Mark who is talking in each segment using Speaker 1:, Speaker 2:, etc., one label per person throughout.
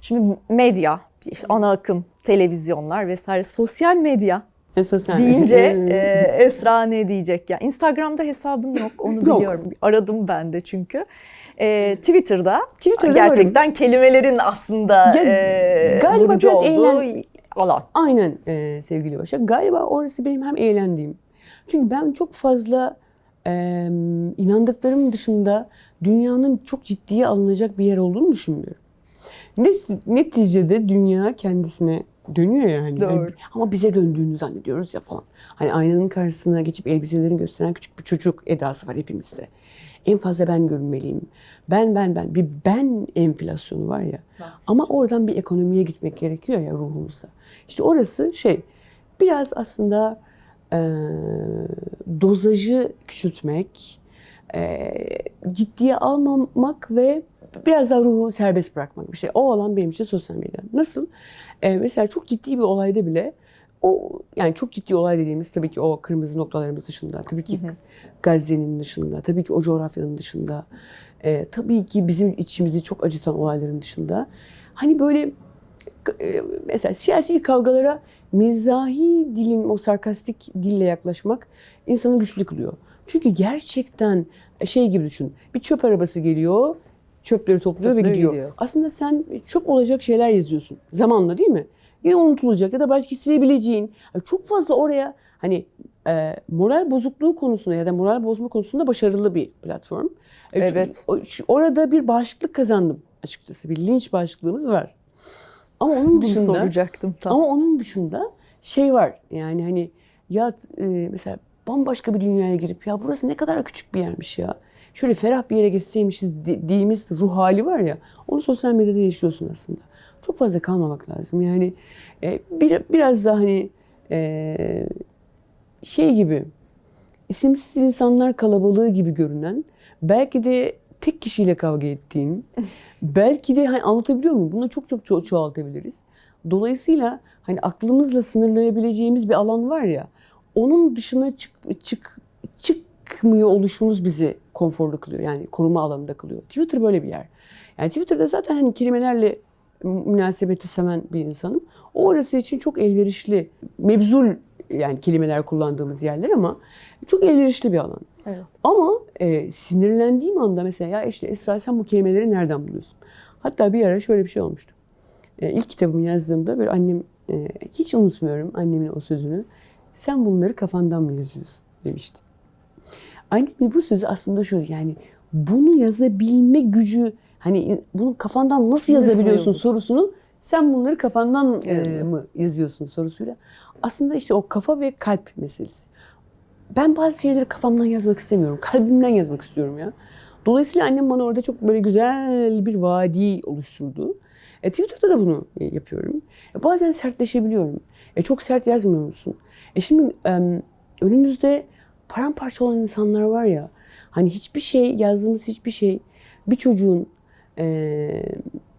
Speaker 1: Şimdi medya, işte ana akım, televizyonlar vesaire sosyal medya
Speaker 2: E, sosyal-
Speaker 1: deyince e, Esra ne diyecek ya? Instagram'da hesabın yok onu
Speaker 2: Yok.
Speaker 1: biliyorum. Aradım ben de çünkü. E, Twitter'da,
Speaker 2: Twitter'da
Speaker 1: gerçekten kelimelerin aslında
Speaker 2: Ya,
Speaker 1: e,
Speaker 2: galiba biraz
Speaker 1: olduğu
Speaker 2: eğlen-
Speaker 1: alan.
Speaker 2: Aynen e, sevgili Başak. Galiba orası benim hem eğlendiğim. Çünkü ben çok fazla e, inandıklarım dışında dünyanın çok ciddiye alınacak bir yer olduğunu düşünmüyorum. Net- Neticede dünya kendisine dönüyor yani.
Speaker 1: Doğru.
Speaker 2: Yani ama bize döndüğünü zannediyoruz ya falan. Hani aynanın karşısına geçip elbiselerini gösteren küçük bir çocuk edası var hepimizde. En fazla ben görünmeliyim. Ben ben ben. Bir ben enflasyonu var ya.
Speaker 1: Var.
Speaker 2: Ama oradan bir ekonomiye gitmek gerekiyor ya ruhumuzda. İşte orası şey biraz aslında e, dozajı küçültmek, e, ciddiye almamak ve biraz daha ruhu serbest bırakmak bir şey. O alan benim için sosyal medya. Nasıl? E, mesela çok ciddi bir olayda bile o yani çok ciddi olay dediğimiz tabii ki o kırmızı noktalarımız dışında, tabii ki. Gazze'nin dışında, tabii ki o coğrafyanın dışında, e, tabii ki bizim içimizi çok acıtan olayların dışında. Hani böyle mesela siyasi kavgalara mizahi dilin o sarkastik dille yaklaşmak insanı güçlü kılıyor. Çünkü gerçekten şey gibi düşün. Bir çöp arabası geliyor, çöpleri topluyor ve
Speaker 1: Topluyor,
Speaker 2: gidiyor.
Speaker 1: gidiyor.
Speaker 2: Aslında sen çöp olacak şeyler yazıyorsun zamanla değil mi? Ya unutulacak ya da belki silebileceğin. Yani Çok fazla oraya hani e, moral bozukluğu konusunda ya da moral bozma konusunda başarılı bir platform. E,
Speaker 1: Evet.
Speaker 2: şu- orada bir bağışıklık kazandım açıkçası. Bir linç bağışıklığımız var. Ama onun
Speaker 1: Bunu
Speaker 2: dışında
Speaker 1: soracaktım tam.
Speaker 2: ama onun dışında şey var. Yani hani ya e, mesela bambaşka bir dünyaya girip ya burası ne kadar küçük bir yermiş ya. Şöyle ferah bir yere geçseymişiz dediğimiz ruh hali var ya. Onu sosyal medyada yaşıyorsun aslında. Çok fazla kalmamak lazım. Yani e, bir, biraz da hani e, şey gibi isimsiz insanlar kalabalığı gibi görünen belki de tek kişiyle kavga ettiğin belki de hani anlatabiliyor muyum? Bunu çok çok ço- çoğaltabiliriz. Dolayısıyla hani aklımızla sınırlayabileceğimiz bir alan var ya onun dışına çık, çık, çıkmıyor oluşumuz bizi konforlu kılıyor. Yani koruma alanında kılıyor. Twitter böyle bir yer. Yani Twitter'da zaten hani kelimelerle münasebeti seven bir insanım. O orası için çok elverişli, mebzul yani kelimeler kullandığımız yerler ama çok elverişli bir alan.
Speaker 1: Evet.
Speaker 2: Ama e, sinirlendiğim anda mesela ya işte Esra sen bu kelimeleri nereden buluyorsun? Hatta bir ara şöyle bir şey olmuştu. E, ilk kitabımı yazdığımda böyle annem e, hiç unutmuyorum annemin o sözünü. Sen bunları kafandan mı yazıyorsun demişti. Annemin bu sözü aslında şöyle yani bunu yazabilme gücü hani bunu kafandan nasıl
Speaker 1: Nasıl
Speaker 2: yazabiliyorsun
Speaker 1: yazın?
Speaker 2: sorusunu sen bunları kafandan e, mı yazıyorsun sorusuyla. Aslında işte o kafa ve kalp meselesi. Ben bazı şeyleri kafamdan yazmak istemiyorum. Kalbimden yazmak istiyorum ya. Dolayısıyla annem bana orada çok böyle güzel bir vadi oluşturdu. E, Twitter'da da bunu e, yapıyorum. E, bazen sertleşebiliyorum. E, çok sert yazmıyor musun? E şimdi em, önümüzde paramparça olan insanlar var ya. Hani hiçbir şey, yazdığımız hiçbir şey bir çocuğun e,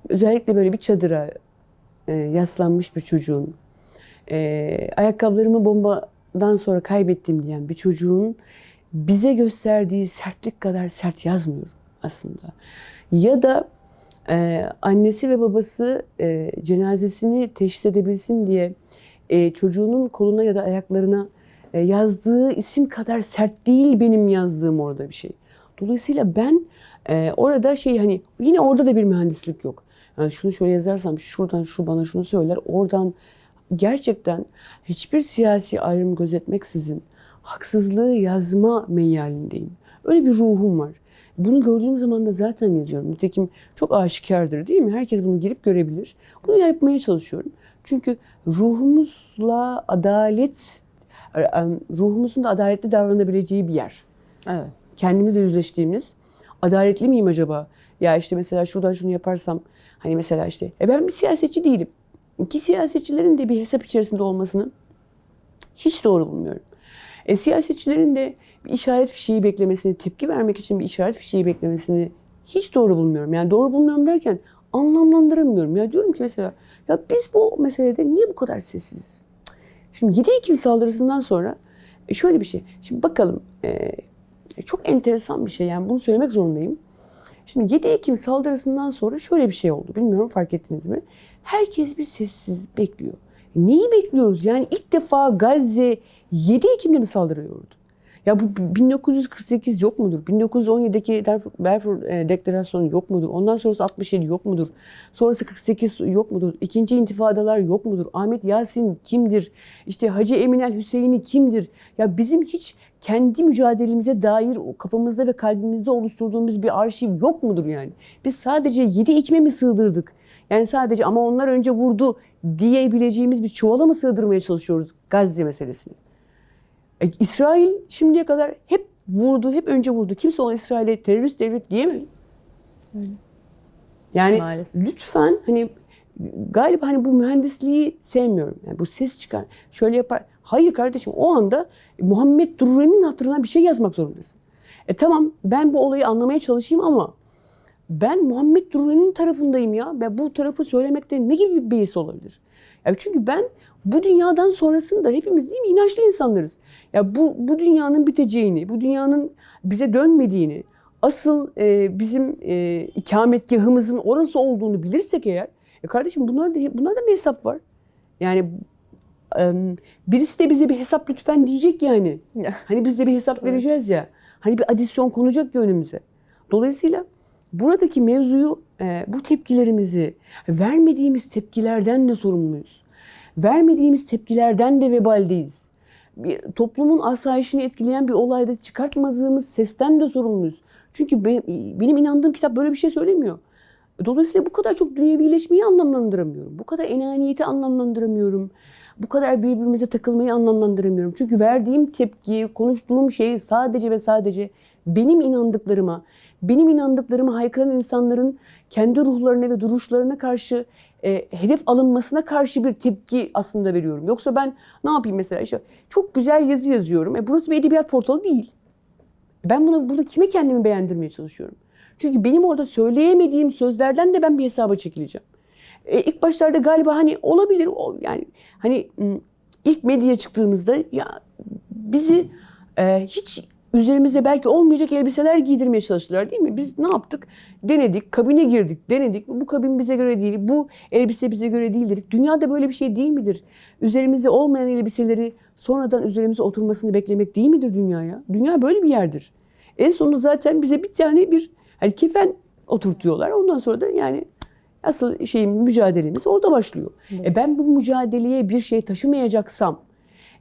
Speaker 2: özellikle böyle bir çadıra e, yaslanmış bir çocuğun e, ayakkabılarımı bombadan sonra kaybettim diyen bir çocuğun bize gösterdiği sertlik kadar sert yazmıyorum aslında. Ya da e, annesi ve babası e, cenazesini teşhis edebilsin diye e, çocuğunun koluna ya da ayaklarına e, yazdığı isim kadar sert değil benim yazdığım orada bir şey. Dolayısıyla ben e, orada şey hani yine orada da bir mühendislik yok. Yani şunu şöyle yazarsam şuradan şu bana şunu söyler oradan gerçekten hiçbir siyasi ayrım gözetmeksizin haksızlığı yazma meyyalindeyim. Öyle bir ruhum var. Bunu gördüğüm zaman da zaten yazıyorum. Nitekim çok aşikardır değil mi? Herkes bunu girip görebilir. Bunu yapmaya çalışıyorum. Çünkü ruhumuzla adalet, e, e, ruhumuzun da adaletli davranabileceği bir yer.
Speaker 1: Evet.
Speaker 2: Kendimizle yüzleştiğimiz, adaletli miyim acaba? Ya işte mesela şuradan şunu yaparsam, hani mesela işte, e ben bir siyasetçi değilim. Ki siyasetçilerin de bir hesap içerisinde olmasını hiç doğru bulmuyorum. E, siyasetçilerin de bir işaret fişeği beklemesini, tepki vermek için bir işaret fişeği beklemesini hiç doğru bulmuyorum. Yani doğru bulmuyorum derken anlamlandıramıyorum. Ya diyorum ki mesela ya biz bu meselede niye bu kadar sessiziz? Şimdi 7 Ekim saldırısından sonra e, şöyle bir şey. Şimdi bakalım e, çok enteresan bir şey yani bunu söylemek zorundayım. Şimdi 7 Ekim saldırısından sonra şöyle bir şey oldu. Bilmiyorum fark ettiniz mi? Herkes bir sessiz bekliyor. Neyi bekliyoruz? Yani ilk defa Gazze 7 Ekim'de mi saldırıyordu? Ya bu 1948 yok mudur? 1917'deki Darfur, Darfur e, Deklarasyonu yok mudur? Ondan sonrası 67 yok mudur? Sonrası 48 yok mudur? İkinci intifadalar yok mudur? Ahmet Yasin kimdir? İşte Hacı Eminel Hüseyin'i kimdir? Ya bizim hiç kendi mücadelemize dair kafamızda ve kalbimizde oluşturduğumuz bir arşiv yok mudur yani? Biz sadece 7 Ekim'e mi sığdırdık? Yani sadece ama onlar önce vurdu diyebileceğimiz bir çuvala mı sığdırmaya çalışıyoruz Gazze meselesini? E, İsrail şimdiye kadar hep vurdu, hep önce vurdu. Kimse ona İsrail'e terörist devlet diyemedi. Yani
Speaker 1: Maalesef.
Speaker 2: lütfen hani galiba hani bu mühendisliği sevmiyorum. Yani bu ses çıkar. Şöyle yapar. Hayır kardeşim o anda Muhammed Durrani'nin hatırına bir şey yazmak zorundasın. E tamam ben bu olayı anlamaya çalışayım ama ben Muhammed Durrani'nin tarafındayım ya. Ben bu tarafı söylemekte ne gibi bir beis olabilir? Ya çünkü ben bu dünyadan sonrasında hepimiz değil mi inançlı insanlarız. Ya bu bu dünyanın biteceğini, bu dünyanın bize dönmediğini, asıl e, bizim e, ikametgahımızın orası olduğunu bilirsek eğer, e kardeşim bunlar da bunlarda ne hesap var? Yani e, birisi de bize bir hesap lütfen diyecek yani. Hani biz de bir hesap vereceğiz ya. Hani bir adisyon konacak ya önümüze. Dolayısıyla buradaki mevzuyu, e, bu tepkilerimizi, vermediğimiz tepkilerden de sorumluyuz. Vermediğimiz tepkilerden de vebaldeyiz. Bir, toplumun asayişini etkileyen bir olayda çıkartmadığımız sesten de sorumluyuz. Çünkü benim, benim inandığım kitap böyle bir şey söylemiyor. Dolayısıyla bu kadar çok dünyevileşmeyi anlamlandıramıyorum. Bu kadar enaniyeti anlamlandıramıyorum. Bu kadar birbirimize takılmayı anlamlandıramıyorum. Çünkü verdiğim tepki, konuştuğum şey sadece ve sadece benim inandıklarıma, benim inandıklarıma haykıran insanların kendi ruhlarına ve duruşlarına karşı e, hedef alınmasına karşı bir tepki aslında veriyorum. Yoksa ben ne yapayım mesela işte çok güzel yazı yazıyorum. E burası bir edebiyat portalı değil. Ben bunu bunu kime kendimi beğendirmeye çalışıyorum? Çünkü benim orada söyleyemediğim sözlerden de ben bir hesaba çekileceğim. E, ilk başlarda galiba hani olabilir o yani hani m, ilk medyaya çıktığımızda ya bizi e, hiç üzerimizde belki olmayacak elbiseler giydirmeye çalıştılar değil mi? Biz ne yaptık? Denedik, kabine girdik, denedik. Bu kabin bize göre değil, bu elbise bize göre değil dedik. Dünyada böyle bir şey değil midir? Üzerimizde olmayan elbiseleri sonradan üzerimize oturmasını beklemek değil midir dünyaya? Dünya böyle bir yerdir. En sonunda zaten bize bir tane bir hani kefen oturtuyorlar. Ondan sonra da yani asıl şeyin mücadelemiz orada başlıyor. E ben bu mücadeleye bir şey taşımayacaksam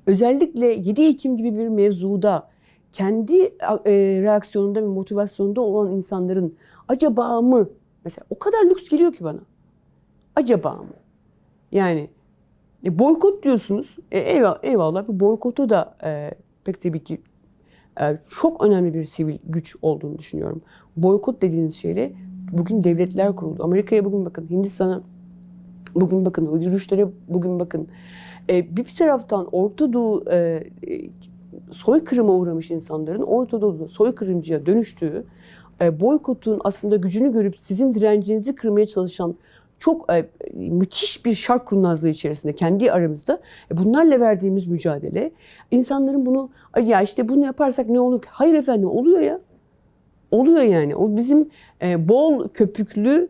Speaker 2: özellikle 7 Ekim gibi bir mevzuda kendi e, reaksiyonunda ve motivasyonunda olan insanların acaba mı mesela o kadar lüks geliyor ki bana. Acaba mı? Yani e, boykot diyorsunuz. E, eyvallah, eyvallah bu boykotu da e, pek tabii ki e, çok önemli bir sivil güç olduğunu düşünüyorum. Boykot dediğiniz şeyle bugün devletler kuruldu. Amerika'ya bugün bakın, Hindistan'a bugün bakın, yürüyüşlere bugün bakın. E, bir taraftan Orta Doğu e, soykırıma uğramış insanların Orta Doğu'da soykırımcıya dönüştüğü, e, boykotun aslında gücünü görüp sizin direncinizi kırmaya çalışan çok e, müthiş bir şark kurnazlığı içerisinde kendi aramızda e, bunlarla verdiğimiz mücadele insanların bunu "Ay ya işte bunu yaparsak ne olur? Hayır efendim oluyor ya. Oluyor yani. O bizim bol köpüklü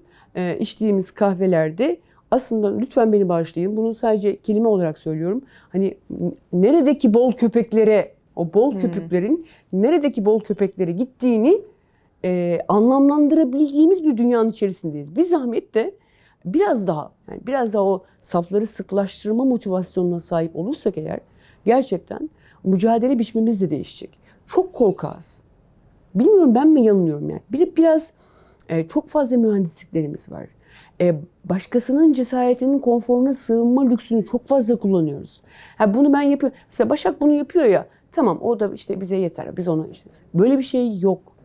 Speaker 2: içtiğimiz kahvelerde aslında lütfen beni bağışlayın. Bunu sadece kelime olarak söylüyorum. Hani neredeki bol köpeklere, o bol köpüklerin neredeki bol köpeklere gittiğini e, anlamlandırabildiğimiz bir dünyanın içerisindeyiz. Bir zahmet de biraz daha yani biraz daha o safları sıklaştırma motivasyonuna sahip olursak eğer gerçekten mücadele biçimimiz de değişecek. Çok korkağız. Bilmiyorum ben mi yanılıyorum yani. Bir, biraz e, çok fazla mühendisliklerimiz var. E, başkasının cesaretinin konforuna sığınma lüksünü çok fazla kullanıyoruz. Ha, bunu ben yapıyorum. Mesela Başak bunu yapıyor ya. Tamam o da işte bize yeter. Biz onu işte. Böyle bir şey yok.